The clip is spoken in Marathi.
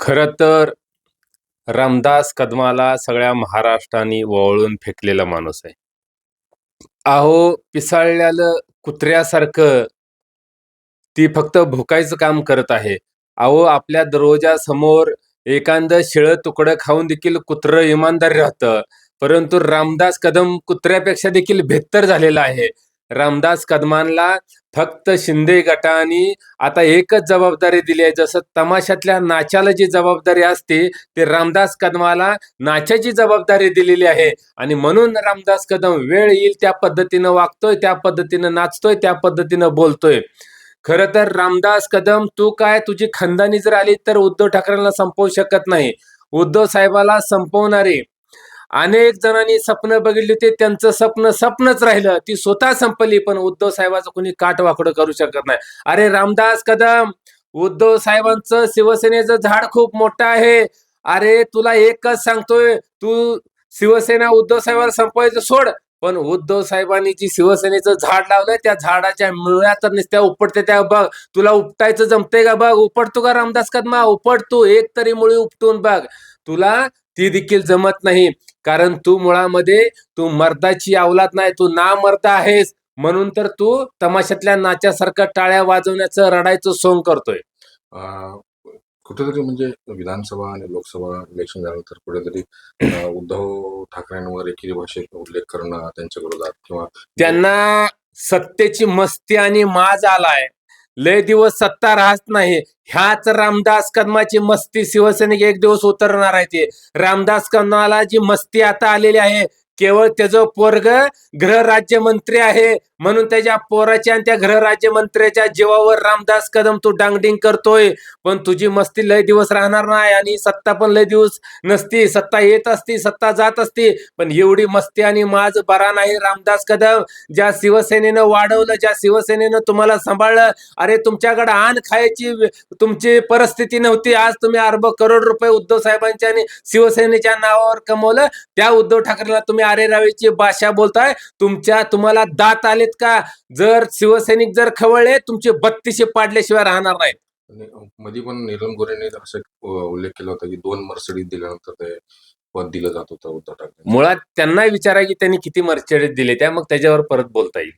खरं तर रामदास कदमाला सगळ्या महाराष्ट्राने वळून फेकलेला माणूस आहे. अहो पिसाळलेलं कुत्र्यासारखं ती फक्त भुकायचं काम करत आहे. अहो आपल्या दरवाजासमोर एखादं शिळं तुकडं खाऊन देखील कुत्रं इमानदार राहतं. परंतु रामदास कदम कुत्र्यापेक्षा देखील बेहत्तर झालेला आहे. रामदास कदमांना फक्त शिंदे गटाने आता एकच जबाबदारी दिली आहे. जसं तमाशातल्या नाचाला जी जबाबदारी असते ते रामदास कदमाला नाचाची जबाबदारी दिलेली आहे. आणि म्हणून रामदास कदम वेळ येईल त्या पद्धतीनं वागतोय त्या पद्धतीनं नाचतोय त्या पद्धतीनं बोलतोय. खरं तर रामदास कदम तू काय तुझी खानदानी जर आली तर उद्धव ठाकरेंना संपवू शकत नाही. उद्धव साहेबाला संपवणारे अनेक जणांनी स्वप्न बघितली होती त्यांचं स्वप्न स्वप्नच राहिलं. ती स्वतः संपली पण उद्धव साहेबाचं कोणी काटवाकडं करू शकत नाही. अरे रामदास कदम उद्धव साहेबांचं शिवसेनेचं झाड खूप मोठं आहे. अरे तुला एकच सांगतोय तू शिवसेना उद्धव साहेबांना संपवायचं सोड. पण उद्धव साहेबांनी जी शिवसेनेचं झाड लावलंय त्या झाडाच्या मुळ्या तर नुसत्या उपटते त्या बघ. तुला उपटायचं जमतंय का बघ? उपटतो का रामदास कदमा? उपटतो एक तरी मुळी उपटून बघ. तुला ती देखील जमत नाही. कारण तू मुळामध्ये तू मर्दाची अवलाद नाही तू ना मर्दा आहेस. म्हणून तर तू तमाशातल्या नाच्यासारखं टाळ्या वाजवण्याचं रडायचं सोंग करतोय. कुठेतरी म्हणजे विधानसभा आणि लोकसभा इलेक्शन झाल्यानंतर कुठेतरी उद्धव ठाकरेंवर एकेरी भाषेत उल्लेख करणं त्यांच्या विरोधात किंवा त्यांना सत्तेची मस्ती आणि माज आलाय. लय दिवस सत्ता राहत नाही. ह्याच रामदास कदमाची मस्ती शिवसैनिक एक दिवस उतरणार आहे ते. रामदास कदमाला जी मस्ती आता आलेली आहे केवळ त्याचं पोरग गृहराज्यमंत्री आहे. म्हणून त्याच्या पोराच्या आणि त्या गृहराज्यमंत्र्याच्या जीवावर रामदास कदम तू डांगडिंग करतोय. पण तुझी मस्ती लय दिवस राहणार नाही आणि सत्ता पण लय दिवस नसती. सत्ता येत असती सत्ता जात असती. पण एवढी मस्ती आणि माज बरा नाही रामदास कदम. ज्या शिवसेनेनं वाढवलं ज्या शिवसेनेनं तुम्हाला सांभाळलं अरे तुमच्याकडे आण खायची तुमची परिस्थिती नव्हती. आज तुम्ही अर्ब करोड रुपये उद्धव साहेबांच्या आणि शिवसेनेच्या नावावर कमवलं. त्या उद्धव ठाकरेला तुम्ही अरे रावीची भाषा बोलताय तुमच्या तुम्हाला दात आलेत का? जर शिवसैनिक जर खवळले तुमचे बत्तीशे पाडल्याशिवाय राहणार नाहीत. आणि मध्ये पण नीलम गोरेने असं उल्लेख केला होता की दोन मर्सडीज दिल्यानंतर ते पद दिलं जात होतं उद्धव ठाकरे मुळात त्यांना विचारा की त्यांनी किती मर्चडेस दिले त्या मग त्याच्यावर परत बोलता येईल.